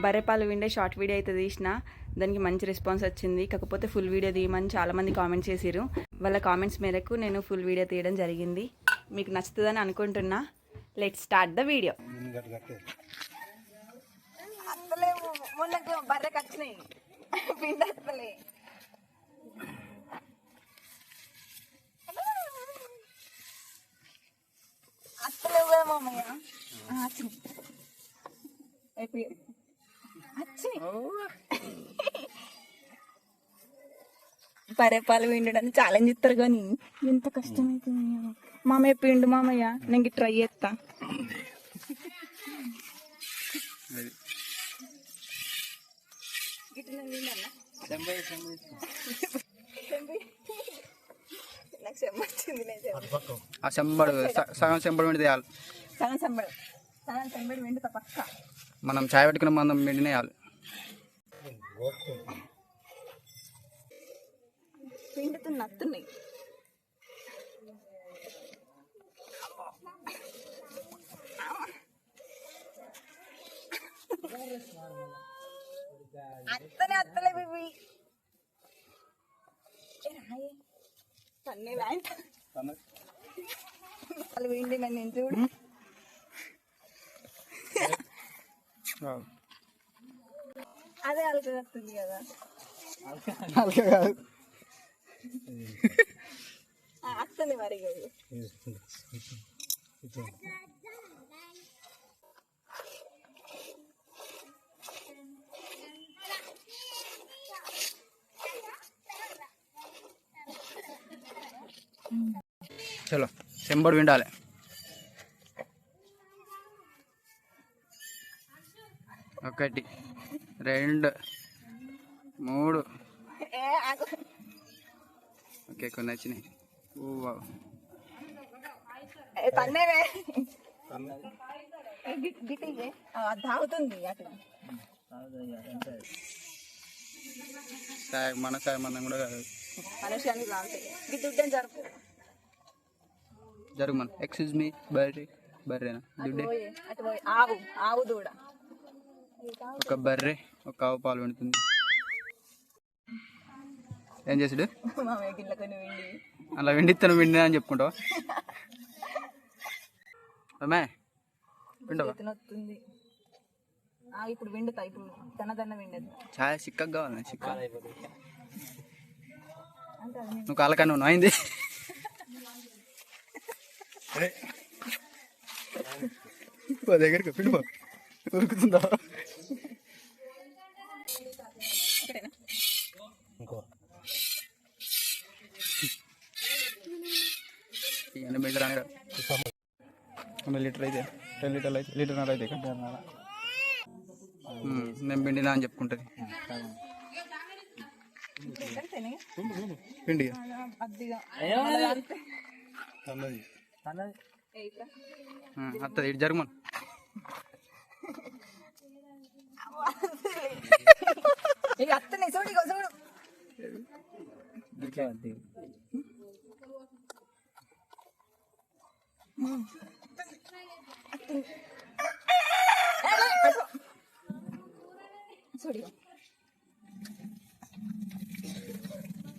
బర్రెపాలు విండే short video అయితే తీసిన. దానికి మంచి రెస్పాన్స్ వచ్చింది. కాకపోతే ఫుల్ వీడియో తీయమని చాలామంది కామెంట్స్ చేసిరు వాళ్ళ కామెంట్స్ మేరకు నేను ఫుల్ వీడియో తీయడం జరిగింది. మీకు నచ్చుతుందని అనుకుంటున్నా. లెట్ స్టార్ట్ ద వీడియో అత్తలేవు కదా మామయ్య. అయిపోయి. పరేపాలు పిండడానికి ఛాలెంజ్ ఇస్తారు కానీ ఎంత కష్టమైతుంది మామయ్య పిండు మామయ్య నేను ట్రై చేస్తా. ఆ చెంబడు సగం చెంబడు వెండి తీయాలి సగం చెంబడు. సగం చెంబడి వెండుతా పక్క. మనం చాయ్ పెట్టుకున్న మందం వెండినే వేయాలి పిండితో నత్తున్నాయి. అత్తనే అత్తలే ఇవి తన్నే లాంట వాళ్ళు విండి నన్ను చూడు. అదే అలకగత్తుంది కదా అలాగే కాదు ఆ, వస్తుంది మరి ఇక ఇది. చలో చెంబడు విండాలి ఒకటి రెండు మూడు. ఏ ఆగు. ఓకే కొన్ని వచ్చినాయి. చాయ్ మన చాయ్ మందం కూడా కాదు. జరుగు మన. ఎక్స్క్యూజ్ మీ బర్రె. బర్రెనా? దుడ్డే. ఆవు ఆవు దూడ. ఒక బర్రె ఒక ఆవు పాలు పెడుతుంది ఏం చేసాడు కొన్ని విండి అలా వెండిత్తను వెండినా అని చెప్పుకుంటావా? నొత్తుంది ఆ, ఇప్పుడు విండుతా ఇప్పుడు తనదన్న విండదు. చాయ్ చిక్కగా కావాలి చిక్క. నువ్వు కాలకన్నా అయింది. దగ్గరికి పిండి ఉరుకుతుందా లీటర్ అని వంద లీటర్ అయితే టెన్ లీటర్లు అయితే లీటర్ నర అయితే నేను పిండినా అని చెప్పుకుంటుంది. పిండి. అత్తది ఇటు జరుగు మన ఇక అత్తనే చూడు ఇగో చూడు చూడు ఇగో.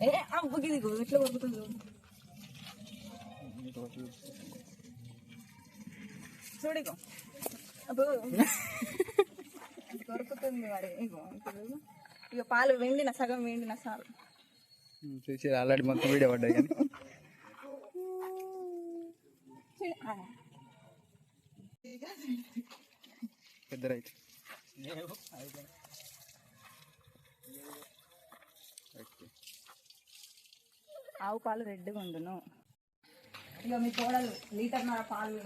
ఏ అబ్బుకి అబ్బో మరి ఇగో. ఇక పాలు వెండిన సగం వెండిన సాలు ఉమ్, చూసి ఆల్రెడీ మొత్తం వీడియో పడ్డాయి కానీ చూడు. ఆ. పెద్ద రైతు ఆవు పాలు రెడ్గా ఉండును. ఇక మీ కోడలు లీటర్ నర పాలు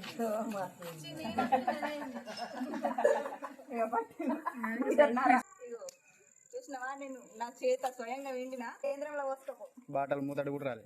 చూసినవా? నేను నా చేత స్వయంగా విండినా. కేంద్రంలో పోసుకోపో. బాటలు మూతడు కూడా రాలే.